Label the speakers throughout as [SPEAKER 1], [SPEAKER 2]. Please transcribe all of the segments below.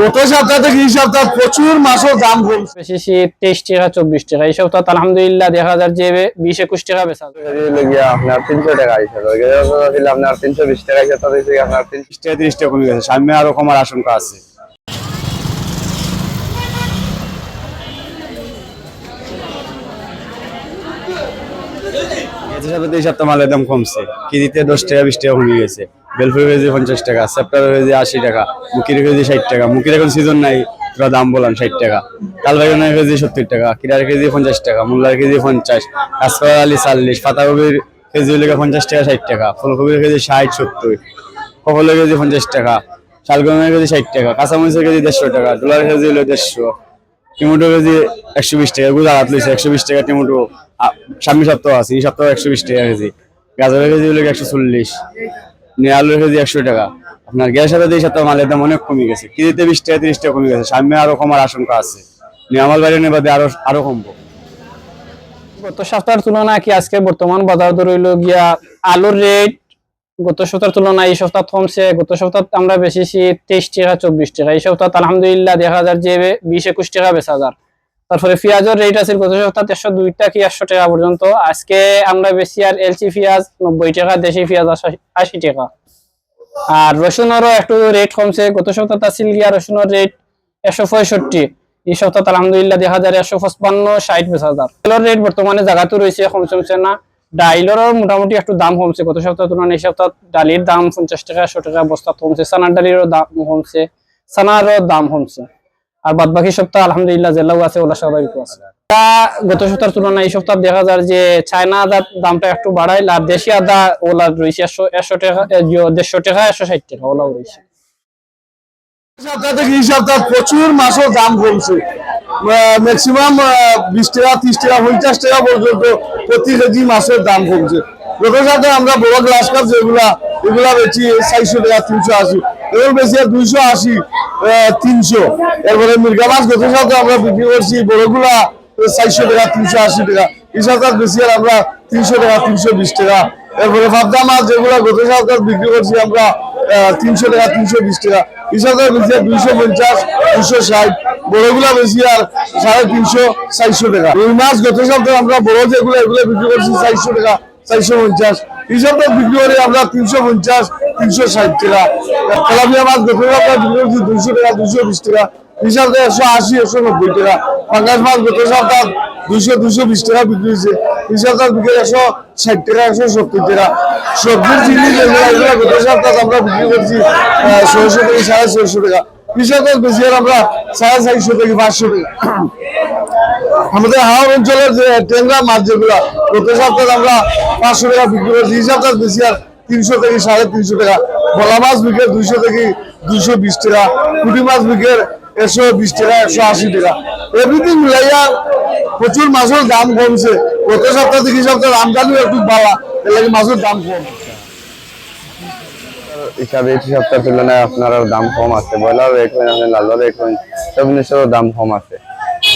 [SPEAKER 1] গত সপ্তাহ থেকে এই সপ্তাহ প্রচুর মাছের দাম কমছে।
[SPEAKER 2] বেশি শীত তেইশ টাকা চব্বিশ টাকা। এই সপ্তাহ আলহামদুলিল্লাহ দেখা যায় যে বিশ একুশ টাকা বেচা
[SPEAKER 3] আপনার তিনশো টাকা আপনার তিনশো বিশ টাকা হিসাবে আপনার তিনশো
[SPEAKER 1] বিশ টাকা তিরিশ টাকা কমে গেছে। সামনে আরও কমার আশঙ্কা আছে। সপ্তাহে এই সপ্তাহ মালের দাম কমছে। কেজিতে দশ টাকা বিশ টাকা কমে গেছে। বেলফুল কেজি পঞ্চাশ টাকা সেপ্টার কেজি আশি টাকা, মুকির কেজি ষাট টাকা, মুকির এখন সিজন নাই, তোরা দাম বললাম ষাট টাকা। কাল বেগুনের কেজি সত্তর টাকা, কিরার কেজি পঞ্চাশ টাকা মূলার কেজি পঞ্চাশ কাঁচকলা আলি চাল্লিশ পাতাকপির কেজি হলে পঞ্চাশ টাকা ষাট টাকা, ফুলকপির কেজি ষাট সত্তর, কপলের কেজি পঞ্চাশ টাকা, শালগমের কেজি ষাট টাকা, কাঁচামরিচের কেজি দেড়শো টাকা ডলার কেজি হলো দেড়শো, টমেটো কেজি একশো বিশ টাকা গুজা হাত লইছে একশো বিশ টাকা টমেটো সামনের সপ্তাহ আছে, এই সপ্তাহ একশো বিশ টাকা কেজি গাজরের কেজি হলো একশো চল্লিশ কেজি একশো টাকা। আপনার গ্যাসের সাথে মালের দাম অনেক কমে গেছে। বিশ টাকা, তিরিশ টাকা কমে গেছে। সামনে আরও কমার আশঙ্কা আছে। নিয়ে আমার বাড়ি নেবাদে আরও আরও কমবো।
[SPEAKER 2] গত সপ্তাহের তুলনায় কি আজকে বর্তমান বাজার দর হইল গিয়া আলুর রেট গত সপ্তাহের তুলনায় এই সপ্তাহ কমছে। গত সপ্তাহ আমরা বেচেছি তেইশ টাকা, চব্বিশ টাকা। এই সপ্তাহ আলহামদুলিল্লাহ দেখা যায় যে বিশ, একুশ টাকা বেচা যার তারপরে পেঁয়াজের রেট আছে গত সপ্তাহ দেড়শো দুই টাকা কি একশো টাকা পর্যন্ত। আজকে আমরা বেশি আর এলসি পেঁয়াজ নব্বই টাকা, দেশি পেঁয়াজ আশি- টাকা। আর রসুনেরও একটু রেট কমছে। গত সপ্তাহ আছিল গিয়া রসুনের রেট একশো পঁয়ষট্টি। এই সপ্তাহ আলহামদুলিল্লাহ দেখা যায় একশো পঁচপান্ন, ষাট বেচ হাজার। তেলের রেট বর্তমানে জায়গাতে রয়েছে, কমছে কমছে না। ডাইলেরও মোটামুটি একটু দাম কমছে। গত সপ্তাহ তুলনায় এই সপ্তাহ ডালির দাম পঞ্চাশ টাকা, একশো টাকা, বস্তা কমছে। সানার ডালিরও দাম কমছে। সানারও দাম কমছে। আর বাদ বাকি সপ্তাহ আলহামদুলিল্লাহ জেলাও আছে, ওলা স্বাভাবিক আছে। গত সপ্তাহের তুলনায় এই সপ্তাহ দেখা যায় যে চায়না আদার দামটা একটু বাড়ায় আর দেশি আদা, ওলা রয়েছে একশো একশো টাকা দেড়শো টাকা, একশো ষাট টাকা, ওলাও রয়েছে।
[SPEAKER 1] প্রচুর মাছের দাম কমছে। ম্যাক্সিমাম বিশ টাকা, ত্রিশ টাকা, পঞ্চাশ টাকা পর্যন্ত প্রতি কেজি মাছের দাম কমছে। সপ্তাহে আমরা বড় গ্লাস কাপ যেগুলা, এগুলা বেচি, চারশো টাকা, তিনশো আশি। এগুলো বেশি দুইশো আশি। তিনশো। এরপরে মির্গা মাছ গত সপ্তাহে আমরা বিক্রি করছি, বড়গুলা চারশো টাকা, তিনশো আশি টাকা। এই বেশি আর আমরা তিনশো টাকা, তিনশো বিশ টাকা। এরপরে ভাবদা মাছ যেগুলো গত সপ্তাহে বিক্রি করছি আমরা তিনশো টাকা, তিনশো বিশ টাকা। এই সপ্তাহে বেশি দুইশো পঞ্চাশ দুশো ষাট। বড়গুলা বেশি আর সাড়ে তিনশো, চারশো টাকা। রুই মাছ গত সপ্তাহে আমরা বড় যেগুলো, এগুলো বিক্রি করছি, চারশো টাকা। চারশো পঞ্চাশ। সপ্তাহে বিক্রি করি আমরা তিনশো পঞ্চাশ, তিনশো ষাট টাকা। তেলাপিয়া মাছ সপ্তাহে বিক্রি করছি দুইশো টাকা দুশো বিশ টাকা। এই একশো আশি, একশো নব্বই টাকা। পাঙ্গাস মাছ গত সপ্তাহ দুইশো দুশো বিশ টাকা বিক্রি হয়েছে। এই বিক্রি একশো ষাট টাকা, একশো সত্তর টাকা। সবজির জিনিস যেগুলো গত সপ্তাহে আমরা বিক্রি করছি ছয়শো থেকে সাড়ে ছয়শো টাকা। এই বেশি আমরা সাড়ে চারশো থেকে পাঁচশো টাকা। আমাদের হাওড় অঞ্চলের যে টেংরা মাছ যেগুলো গত সপ্তাহে আমরা পাঁচশো টাকা বিক্রি করছি এই সপ্তাহে বেশি আর তিনশো থেকে সাড়ে তিনশো টাকা। ভোলা মাছ বিক্রি দুইশো থেকে দুইশো বিশ টাকা। পুঁটি মাছ বিক্রি একশো বিশ টাকা, একশো আশি টাকা। এভরিথিং মিলাইয়া প্রচুর মাছের দাম কমছে। গত সপ্তাহ থেকে সপ্তাহে আমদানিও একটু বাড়া, এর লাগে মাছের দাম কম।
[SPEAKER 3] হিসাবে এই সপ্তাহের তুলনায় আপনার দাম কম আছে। ব্রয়লার রেট হয় লালের রেট হয় সব জিনিসেরও দাম কম আছে।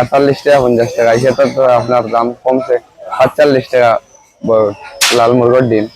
[SPEAKER 3] আটচল্লিশ টাকা পঞ্চাশ টাকা। তো আপনার দাম কমছে সাতচল্লিশ টাকা লাল মুরগোর ডিম।